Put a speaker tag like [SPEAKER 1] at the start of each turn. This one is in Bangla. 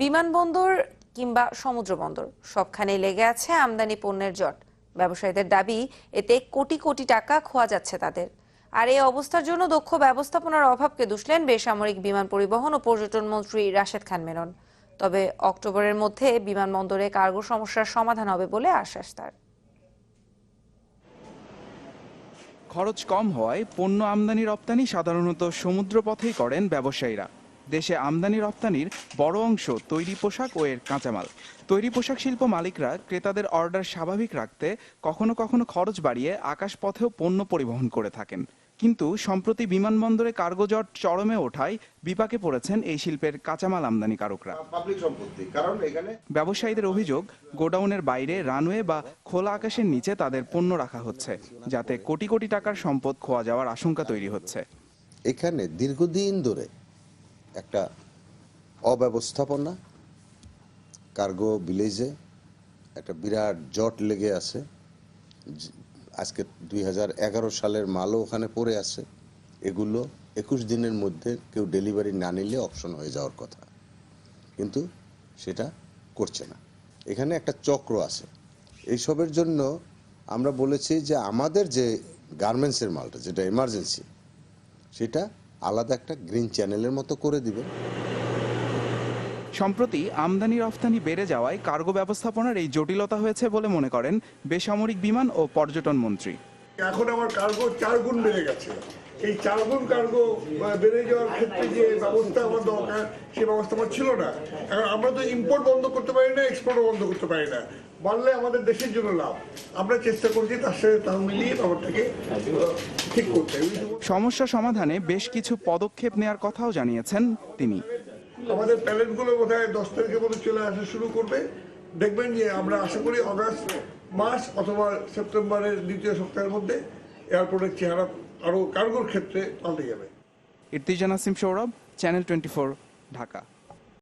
[SPEAKER 1] বিমানবন্দর কিংবা সমুদ্র বন্দর সবখানেই লেগে আছে আমদানি পণ্যের জট। ব্যবসায়ীদের দাবি, এতে কোটি কোটি টাকা খোয়া যাচ্ছে তাদের। আর এই অবস্থার জন্য দক্ষ ব্যবস্থাপনার অভাবকে দুষলেন বেসামরিক বিমান পরিবহন ও পর্যটন মন্ত্রী রাশেদ খান মেনন। তবে অক্টোবরের মধ্যে বিমানবন্দরে কার্গো সমস্যার সমাধান হবে বলে আশ্বাস তার।
[SPEAKER 2] খরচ কম হওয়ায় পণ্য আমদানি রপ্তানি সাধারণত সমুদ্র পথেই করেন ব্যবসায়ীরা। দেশে আমদানি রপ্তানির বড় অংশ তৈরি পোশাক ও এর কাঁচামাল। তৈরি পোশাক শিল্প মালিকরা ক্রেতাদের অর্ডার স্বাভাবিক রাখতে কখনো কখনো খরচ বাড়িয়ে আকাশপথেও পণ্য পরিবহন করে থাকেন। কিন্তু সম্প্রতি বিমানবন্দরে কার্গো জট চরমে ওঠায় বিপাকে পড়েছেন এই শিল্পের কাঁচামাল আমদানিকারকরা
[SPEAKER 3] পাবলিক সম্পত্তি কারণ এখানে
[SPEAKER 2] ব্যবসায়ীদের অভিযোগ গোডাউনের বাইরে রানওয়ে বা খোলা আকাশের নিচে তাদের পণ্য রাখা হচ্ছে যাতে কোটি কোটি টাকার সম্পদ খোয়া যাওয়ার আশঙ্কা তৈরি হচ্ছে।
[SPEAKER 3] এখানে দীর্ঘদিন ধরে একটা অব্যবস্থাপনা, কার্গো ভিলেজে একটা বিরাট জট লেগে আছে আজকে দুই হাজার এগারো সালের মালও ওখানে পড়ে আছে। এগুলো একুশ দিনের মধ্যে কেউ ডেলিভারি না নিলে অপশন হয়ে যাওয়ার কথা। কিন্তু সেটা করছে না। এখানে একটা চক্র আছে। এইসবের জন্য আমরা বলেছি যে আমাদের যে গার্মেন্টসের মালটা, যেটা এমার্জেন্সি সেটা আলাদা একটা গ্রিন চ্যানেলের মতো করে দিবে।
[SPEAKER 2] সম্প্রতি আমদানি রফতানি বেড়ে যাওয়ায় কার্গো ব্যবস্থাপনার এই জটিলতা হয়েছে বলে মনে করেন বেসামরিক বিমান ও পর্যটন মন্ত্রী।
[SPEAKER 4] এখন আমার কার্গো চার গুণ বেড়ে গেছে। এই চার গুণ কার্গো বেড়ে যাওয়ার ক্ষেত্রে যে ব্যবস্থা আমার দরকার সেই ব্যবস্থা আমার ছিল না। এখন আমরা তো ইম্পোর্ট বন্ধ করতে পারি না এক্সপোর্টও বন্ধ করতে পারি না। বাড়লে আমাদের দেশের জন্য লাভ। আমরা চেষ্টা করছি তার সাথে তাল মিলিয়ে ব্যাপারটাকে ঠিক করতে।
[SPEAKER 2] সমস্যা সমাধানে বেশ কিছু পদক্ষেপ নেওয়ার কথাও জানিয়েছেন তিনি।
[SPEAKER 4] আমাদের প্যালেটগুলো বোধহয় দশ তারিখের মধ্যে চলে আসা শুরু করবে। দেখবেন যে আমরা আশা করি অগাস্ট মাস অথবা সেপ্টেম্বরের দ্বিতীয় সপ্তাহের মধ্যে এয়ারপোর্টের চেহারা আরও কার্গোর ক্ষেত্রে পাল্টে যাবে।
[SPEAKER 2] Irtiza Nasim Sourav channel twenty Dhaka.